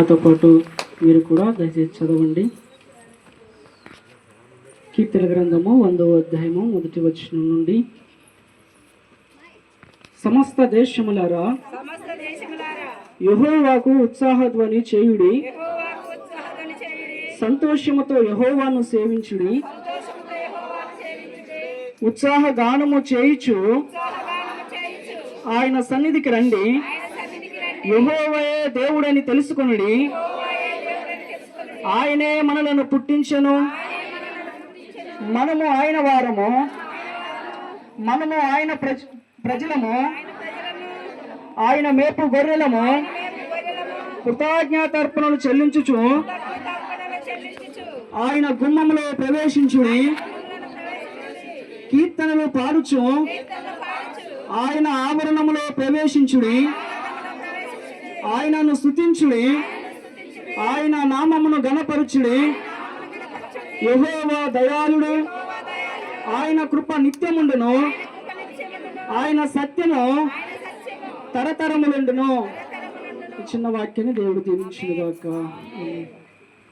నాతో పాటు మీరు కూడా దయచేసి చదవండి. కీర్తన గ్రంథము వందవ అధ్యాయము మొదటి వచనం నుండి. సమస్త దేశములారా యహోవాకు ఉత్సాహధ్వని చేయుడి. చేయుడి సంతోషముతో యహోవాను సేవించుడి. ఉత్సాహ గానము చేయుచు ఉత్సాహగానము చేయుచు ఆయన సన్నిధికి రండి. యహోవయే దేవుడని తెలుసుకుని ఆయనే మనలను పుట్టించెను. మనము ఆయన వారము. మనము ఆయన ప్రజ ప్రజలము. ఆయన మేపు గొర్రెలము. కృతజ్ఞాతర్పణలు చెల్లించుచు. చెల్లించుచు ఆయన గుమ్మంలో ప్రవేశించుని కీర్తనలు పాడుచు. ఆయన ఆవరణములో ప్రవేశించుడి. ఆయనను స్థుతించుడి. ఆయన నామమును గణపరుచుడి యహోవా దయాళుడు. ఆయన కృప నిత్యముండును. ఆయన సత్యము తరతరములుండును. చిన్న వాక్యాన్ని దేవుడు దీవించుగాక ఆమేన్.